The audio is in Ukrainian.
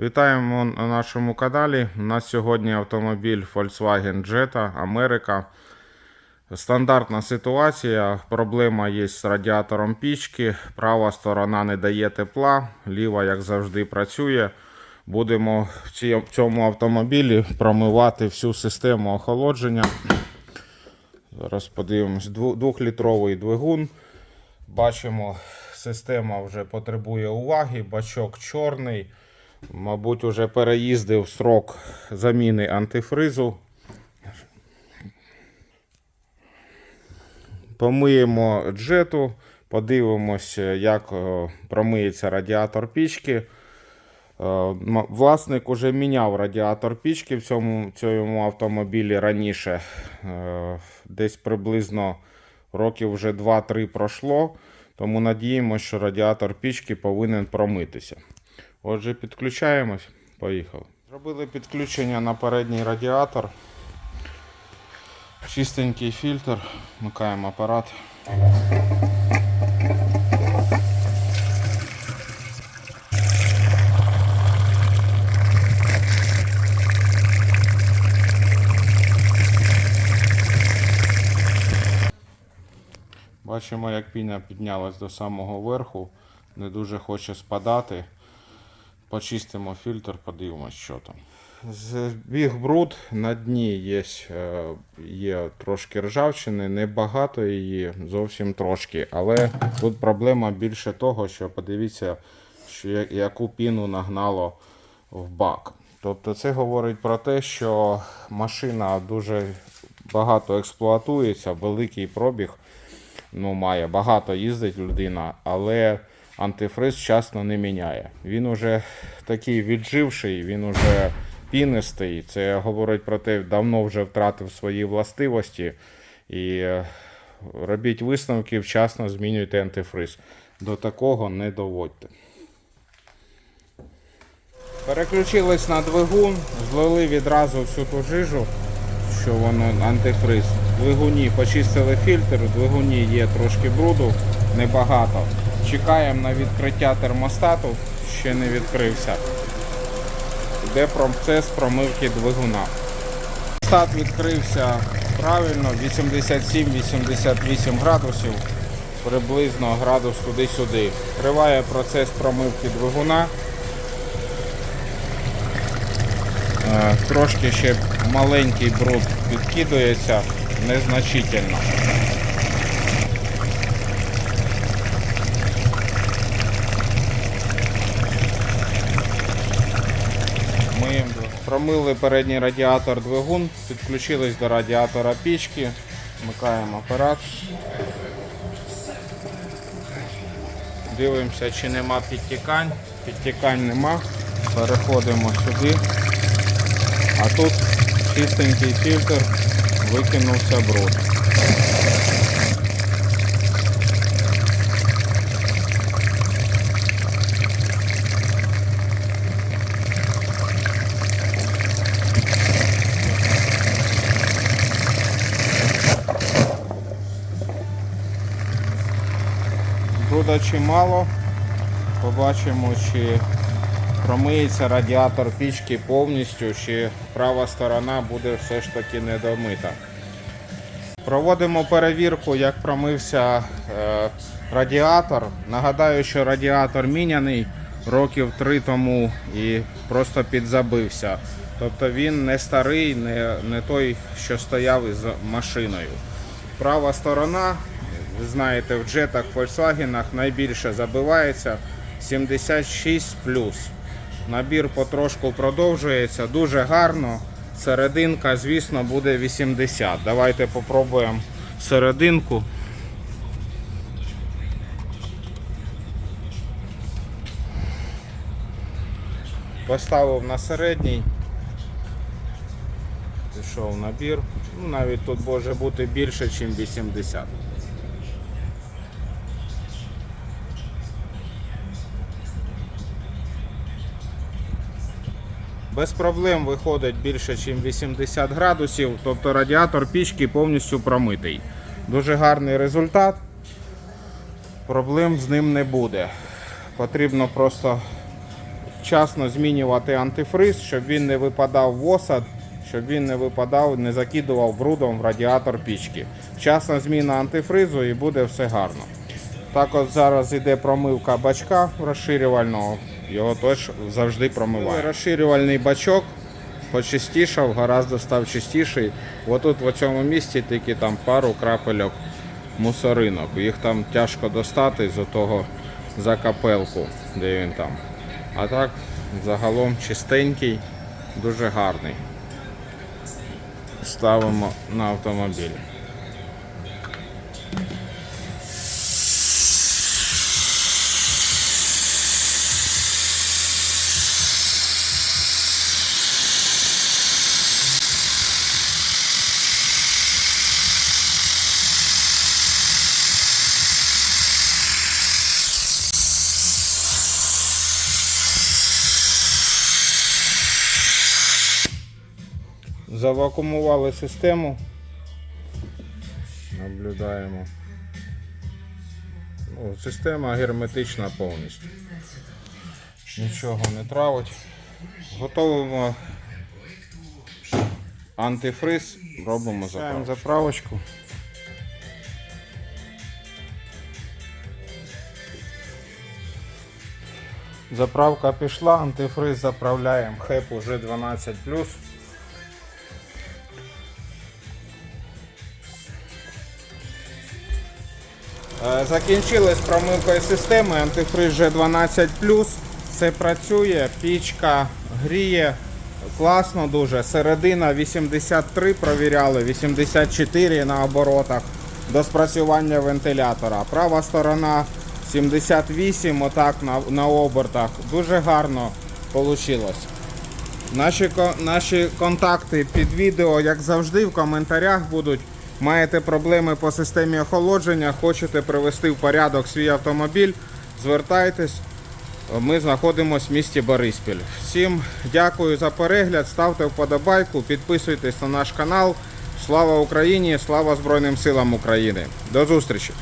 Вітаємо на нашому каналі. У нас сьогодні автомобіль Volkswagen Jetta Америка. Стандартна ситуація. Проблема є з радіатором пічки. Права сторона не дає тепла, ліва, як завжди, працює. Будемо в цьому автомобілі промивати всю систему охолодження. Зараз подивимось. Двохлітровий двигун. Бачимо, система вже потребує уваги. Бачок чорний. Мабуть, уже переїздив срок заміни антифризу. Помиємо джету, подивимося, як е, промиється радіатор пічки. Е, Власник уже міняв радіатор пічки в цьому, цьому автомобілі раніше. Е, Десь приблизно років вже 2-3 пройшло. Тому надіємося, що радіатор пічки повинен промитися. Отже, підключаємось. Поїхали. Зробили підключення на передній радіатор. Чистенький фільтр. Вмикаємо апарат. Бачимо, як піна піднялась до самого верху. Не дуже хоче спадати. Почистимо фільтр, подивимось, що там. Збіг бруд на дні є, е, є трошки ржавчини, небагато її, зовсім трошки. Але тут проблема більше того, що подивіться, що яку піну нагнало в бак. Тобто це говорить про те, що машина дуже багато експлуатується, великий пробіг ну, має багато їздить людина, але антифриз вчасно не міняє. Він уже такий відживший, він уже пінистий. Це говорить про те, давно вже втратив свої властивості. І е, робіть висновки, вчасно змінюйте антифриз. До такого не доводьте. Переключились на двигун, злили відразу всю ту жижу, що воно антифриз. В двигуні почистили фільтр, в двигуні є трошки бруду, небагато. Чекаємо на відкриття термостату, ще не відкрився. Йде процес промивки двигуна. Термостат відкрився правильно, 87-88 градусів, приблизно градус туди-сюди. Триває процес промивки двигуна. Е, Трошки ще маленький бруд підкидується незначительно. Ми промили передній радіатор двигун, підключились до радіатора пічки, вмикаємо апарат. Дивимося, чи нема підтікань. Підтікань нема. Переходимо сюди. А тут чистенький фільтр, викинувся бруд. Бруда чимало. Побачимо, чи промиється радіатор пічки повністю, чи права сторона буде все ж таки недомита. Проводимо перевірку, як промився е, радіатор. Нагадаю, що радіатор міняний років три тому і просто підзабився. Тобто він не старий, не, не той, що стояв із машиною. Права сторона, знаєте, в джетах Volkswagen найбільше забивається 76 Набір потрошку продовжується, дуже гарно. Серединка, звісно, буде 80. Давайте попробуємо серединку. Поставив на середній. Пішов набір. Ну, навіть тут може бути більше, ніж 80. Без проблем виходить більше, ніж 80 градусів, тобто радіатор пічки повністю промитий. Дуже гарний результат. Проблем з ним не буде. Потрібно просто вчасно змінювати антифриз, щоб він не випадав в осад, щоб він не випадав, не закидував брудом в радіатор пічки. Вчасна зміна антифризу і буде все гарно. Так от зараз іде промивка бачка розширювального, його теж завжди промиваю. Розширювальний бачок почистішав, гораздо став чистіший. Отут в цьому місці тільки там пару крапельок мусоринок. Їх там тяжко достати з того закапелку, де він там. А так, загалом чистенький, дуже гарний. Ставимо на автомобіль. Завакумували систему. Наблюдаємо. Ну, система герметична повністю. Нічого не травить. Готовимо антифриз, робимо заправочку. заправочку. Заправка пішла, антифриз заправляємо. Хеп уже 12 Закінчили з промивкою системи, антифриз G12 Все працює, пічка гріє. Класно дуже. Середина 83 провіряли, 84 на оборотах до спрацювання вентилятора. Права сторона 78, отак на, на обертах. Дуже гарно вийшло. Наші, наші контакти під відео, як завжди, в коментарях будуть. Маєте проблеми по системі охолодження, хочете привести в порядок свій автомобіль, звертайтесь. Ми знаходимося в місті Бориспіль. Всім дякую за перегляд, ставте вподобайку, підписуйтесь на наш канал. Слава Україні! Слава Збройним силам України! До зустрічі!